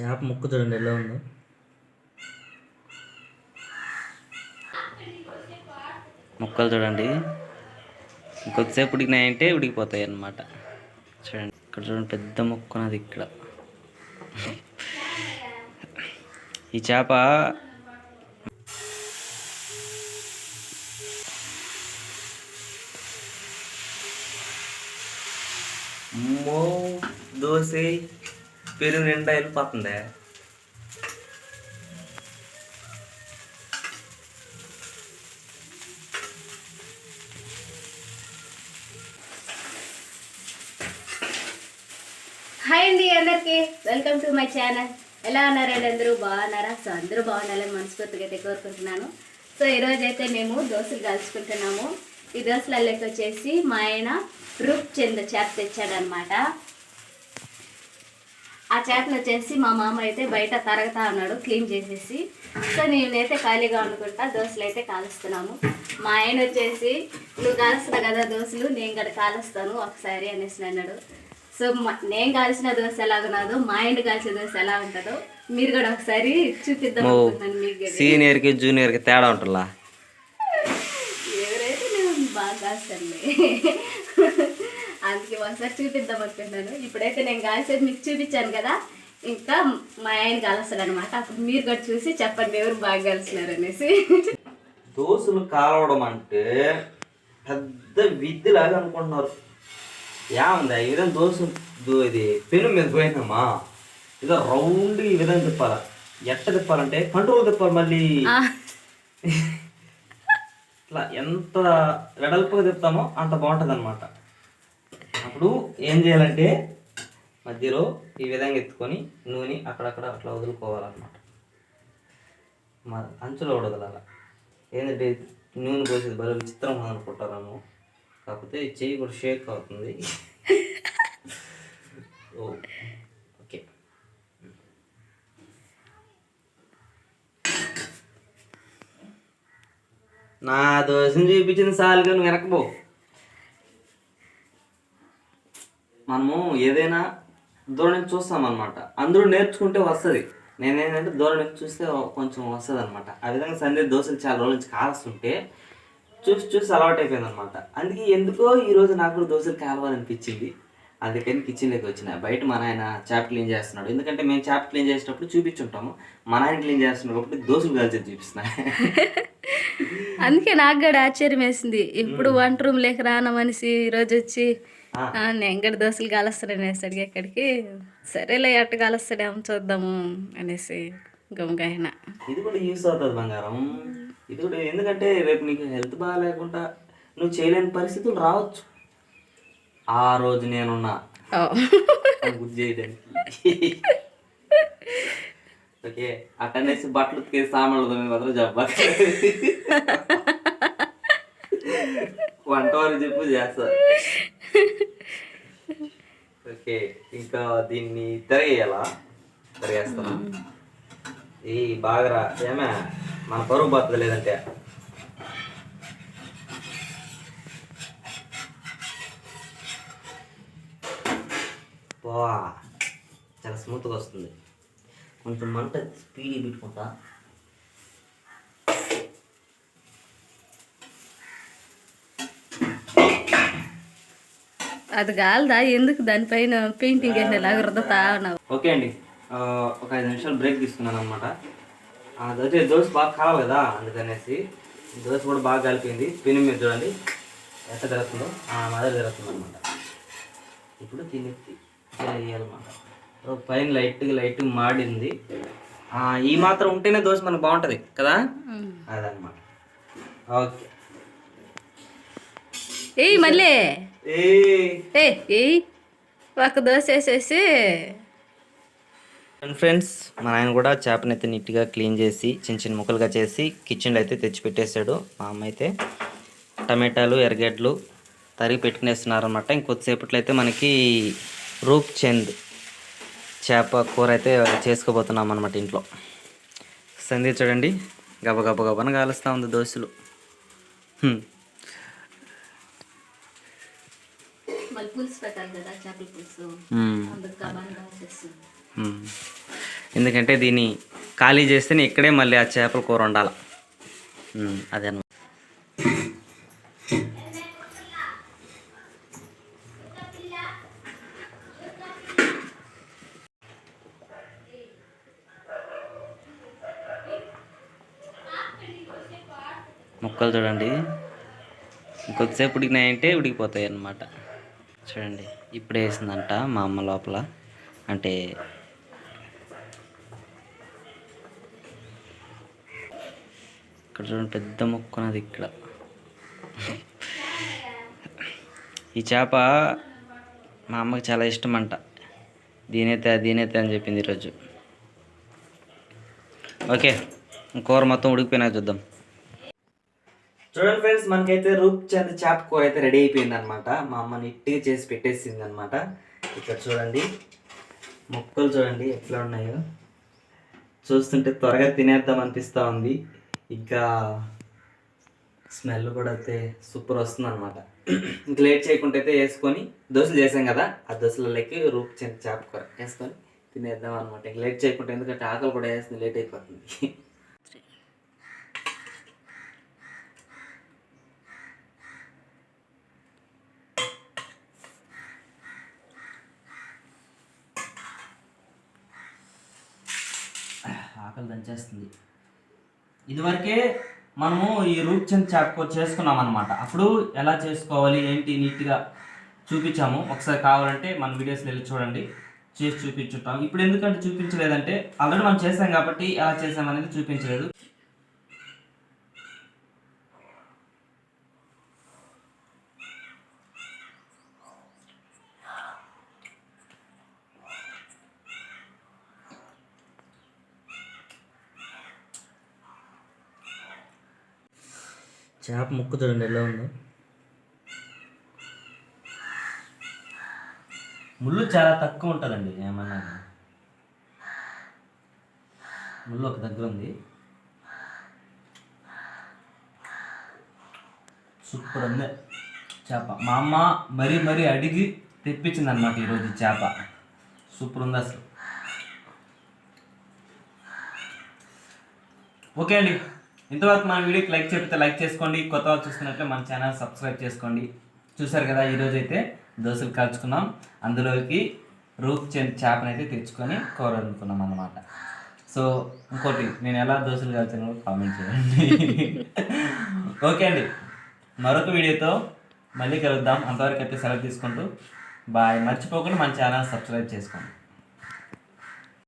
చేప ముక్కు చూడండి ఎలా ఉందో. ముక్కలు చూడండి. కొద్దిసేపు ఉడికినాయంటే ఉడికిపోతాయి అన్నమాట చూడండి ఇక్కడ చూడండి పెద్ద ముక్క ఉన్నది ఇక్కడ. ఈ చేప అమ్మో దోశ. పెరుగు నిండా వెళ్ళిపోతుందే. హాయ్ అండి అందరికి. Welcome to my channel. ఎలా ఉన్నారండి అందరూ? బాగున్నారా? సో అందరూ బాగుండాలని మనస్ఫూర్తిగా అయితే కోరుకుంటున్నాను. సో ఈరోజు అయితే మేము దోశలు కలుసుకుంటున్నాము ఈ దోశలలోకి వచ్చేసి మా ఆయన రూప్ చెంద చేప తెచ్చాడనమాట ఆ చేపను వచ్చేసి మా మామ అయితే బయట తరగతా ఉన్నాడు క్లీన్ చేసేసి. సో నేనైతే ఖాళీగా వండుకుంటా దోశలు అయితే కాలుస్తున్నాము. మా ఆయన వచ్చేసి నువ్వు కాలుస్తున్నావు కదా దోశలు నేను కూడా కాలుస్తాను ఒకసారి అనేసి అన్నాడు. సో నేను కాల్చిన దోశ ఎలా ఉన్నదో మా ఆయన కాల్చిన దోశ ఎలా ఉంటుందో మీరు కూడా ఒకసారి చూపిద్దాం మీకు. సీనియర్కి జూనియర్కి తేడా ఉంటుందా ఎవరైతే నేను బాగా కాస్తానులే అందుకే ఒకసారి చూపిద్దాం అనుకుంటున్నాను. ఇప్పుడైతే నేను కాల్చేది మీకు చూపించాను కదా ఇంకా మా ఆయన కాలుస్తాడు అనమాట అప్పుడు మీరు కూడా చూసి చెప్పండి ఎవరు బాగా కలిసినారు అనేసి. దోశలు కాలవడం అంటే పెద్ద విద్యలాగా అనుకుంటున్నారు. ఏముంది ఈ విధంగా దోశ దో- ఇది పెను మీద పోయినామా ఇదో రౌండ్ ఈ విధంగా తిప్పాల. ఎట్ట తిప్పాలంటే కంట్రోల్ తిప్పాలి మళ్ళీ. ఇట్లా ఎంత వెడల్పుగా తిప్పుతామో అంత బాగుంటుంది అనమాట అప్పుడు ఏం చేయాలంటే మధ్యలో ఈ విధంగా ఎత్తుకొని నూనె అక్కడక్కడ అట్లా వదులుకోవాలన్నమాట. మా అంచులో వదలాల ఏంటంటే నూనె పోసేది బదులు విచిత్రం అనుకుంటారాము. కాకపోతే చేయి చెయ్యి కూడా షేక్ అవుతుంది. Oh okay. నా దోశను చూపించిన సాలుగా నువ్వు వెనకపో మనము ఏదైనా దూరం నుంచి చూస్తాం అనమాట అందరూ నేర్చుకుంటే వస్తుంది. నేనేంటంటే దూరం నుంచి చూస్తే కొంచెం వస్తుంది అనమాట ఆ విధంగా సందే దోశలు చాలా రోజుల నుంచి కాలుస్తుంటే చూసి చూసి అలవాటు అయిపోయింది అనమాట అందుకే ఎందుకో ఈ రోజు నాకు కూడా దోశలు కాలవాలనిపించింది. అందుకని కిచెన్లోకి వచ్చిన బయట మా నాయన చాప్ క్లీన్ చేస్తున్నాడు. ఎందుకంటే మేము చాప్ క్లీన్ చేసేటప్పుడు చూపించుంటాము. మా నాయన క్లీన్ చేస్తున్నాడు కాబట్టి దోశలు కాల్చేది చూపిస్తున్నా. అందుకే నాకు కూడా ఆశ్చర్యం వేసింది ఇప్పుడు వంట రూమ్ లేక రాన మనిషి ఈరోజు వచ్చి ఆ. "ఆ, నేను కూడా దోశలు కాలుస్తాను అనేసరికి ఎక్కడికి సరేలే ఎట్ట కాలుస్తాడేమో చూద్దాము అనేసి గమగాయన ఇది కూడా యూస్ అవుతుంది బంగారం. ఇది కూడా ఎందుకంటే రేపు నీకు హెల్త్ బాగాలేకుండా నువ్వు చేయలేని పరిస్థితులు రావచ్చు. ఆ రోజు నేనున్నా. గుర్తు చేయడానికి. ఓకే అటనేసి బట్టలు ఉతికేసి సామాన్లు మాత్రం జబ్బా. వంట వారు చెప్పు చేస్తా. ఓకే ఇంకా దీన్ని తిరగేయాలా? తిరగేస్తాను ఈ బాగా రా ఏమే మన పరువు బతక లేదంటే? వా చాలా స్మూత్గా వస్తుంది. కొంచెం మంట స్పీడ్ పెట్టుకుంటా. అది కాలదా? ఎందుకు దానిపైన పెయింటింగ్ వేసేలాగా రుద్దుతా ఉన్నావు? ఓకే అండి. ఒక ఐదు నిమిషాలు బ్రేక్ తీసుకున్నాను అనమాట అదైతే దోశ బాగా కావాలి కదా అందుకనేసి దోశ కూడా బాగా కలిపింది. పెను మీద చూడండి. ఎట్ట తిరుగుతుందో ఆ మాదిరి తిరుగుతుంది అనమాట ఇప్పుడు దీన్ని వేయాలన్నమాట పైన లైట్గా లైట్గా మాడింది. ఈ మాత్రం ఉంటేనే దోశ మనకు బాగుంటుంది కదా? అదనమాట ఓకే. ఏయ్ మళ్ళీ ఏ ఒక దోశ వేసేసి ఫ్రెండ్స్ మా ఆయన కూడా చేపని అయితే నీట్గా క్లీన్ చేసి చిన్న చిన్న ముక్కలుగా చేసి కిచెన్లో అయితే తెచ్చి పెట్టేశాడు. మా అమ్మ అయితే టమాటాలు ఎర్రగడ్డలు తరిగి పెట్టుకునేస్తున్నారు అనమాట ఇంకొద్దిసేపట్లో అయితే మనకి రూప్ చంద్ చేప కూర అయితే చేసుకోబోతున్నాం అనమాట ఇంట్లో. సంధి చూడండి. గబ గబ గబన కాలుస్తూ ఉంది దోశలు పులుసు పెట్టాలి కదా చేపల పులుసు. అందుకు. ఎందుకంటే దీన్ని ఖాళీ చేస్తేనే ఇక్కడే మళ్ళీ ఆ చేపల కూర ఉండాలి అదే అన్నమాట ముక్కలు చూడండి. ఇంకొద్దిసేపు ఉడికినాయంటే ఉడికిపోతాయి అన్నమాట చూడండి ఇప్పుడే వేసిందంట మా అమ్మ లోపల. అంటే ఇక్కడ చూడండి పెద్ద ముక్క ఉన్నది ఇక్కడ. ఈ చేప మా అమ్మకి చాలా ఇష్టం అంట దీనైతే దీనైతే అని చెప్పింది ఈరోజు. ఓకే కూర మొత్తం ఉడికిపోయినా చూద్దాం. చూడండి ఫ్రెండ్స్ మనకైతే రూప్ చంద్ చేప కూర అయితే రెడీ అయిపోయింది అనమాట మా అమ్మ నీట్గా చేసి పెట్టేసింది అనమాట ఇక్కడ చూడండి ముక్కలు చూడండి ఎట్లా ఉన్నాయో. చూస్తుంటే త్వరగా తినేద్దాం అనిపిస్తూ ఉంది. ఇంకా స్మెల్ కూడా అయితే సూపర్ వస్తుంది అనమాట ఇంకా లేట్ చేయకుండా అయితే వేసుకొని దోశలు చేసాం కదా ఆ దోశలలోకి రూప్ చంద్ చేప కూర వేసుకొని తినేద్దాం అనమాట ఇంకా లేట్ చేయకుండా ఎందుకంటే ఆకలి కూడా వేస్తుంది లేట్ అయిపోతుంది. ఆకలి దంచేస్తుంది. ఇదివరకే మనము ఈ రూప్ చంద్ చాప్కో చేసుకున్నాం అనమాట అప్పుడు ఎలా చేసుకోవాలి ఏంటి నీట్గా చూపించాము. ఒకసారి కావాలంటే మన వీడియోస్లో వెళ్ళి చూడండి. చేసి చూపించుంటాం. ఇప్పుడు ఎందుకంటే చూపించలేదంటే ఆల్రెడీ మనం చేసాం కాబట్టి ఎలా చేసామనేది చూపించలేదు. చేప ముక్కు చూడండి ఎలా ఉందో. ముళ్ళు చాలా తక్కువ ఉంటుందండి ఏమన్నా. ముళ్ళు ఒక దగ్గర ఉంది. సూపర్ ఉంది. చేప. మా అమ్మ మరీ మరీ అడిగి తెప్పించింది అనమాట ఈరోజు చేప. సూపర్ ఉంది అసలు. ఓకే అండి. ఇంతవరకు మన వీడియోకి లైక్ చెప్తే లైక్ చేసుకోండి. కొత్త వాళ్ళు చూస్తున్నట్లే మన ఛానల్ సబ్స్క్రైబ్ చేసుకోండి. చూసారు కదా ఈరోజు అయితే దోశలు కాల్చుకున్నాం. అందులోకి రూప్ చే చేపనైతే అయితే తెచ్చుకొని కూర అనుకున్నాం అన్నమాట. సో ఇంకోటి నేను ఎలా దోశలు కాల్చాను కామెంట్ చేయండి. ఓకే అండి. మరొక వీడియోతో మళ్ళీ కలుద్దాం. అంతవరకు అయితే సెలవు తీసుకుంటూ బాయ్. మర్చిపోకుండా మన ఛానల్ సబ్స్క్రైబ్ చేసుకోండి.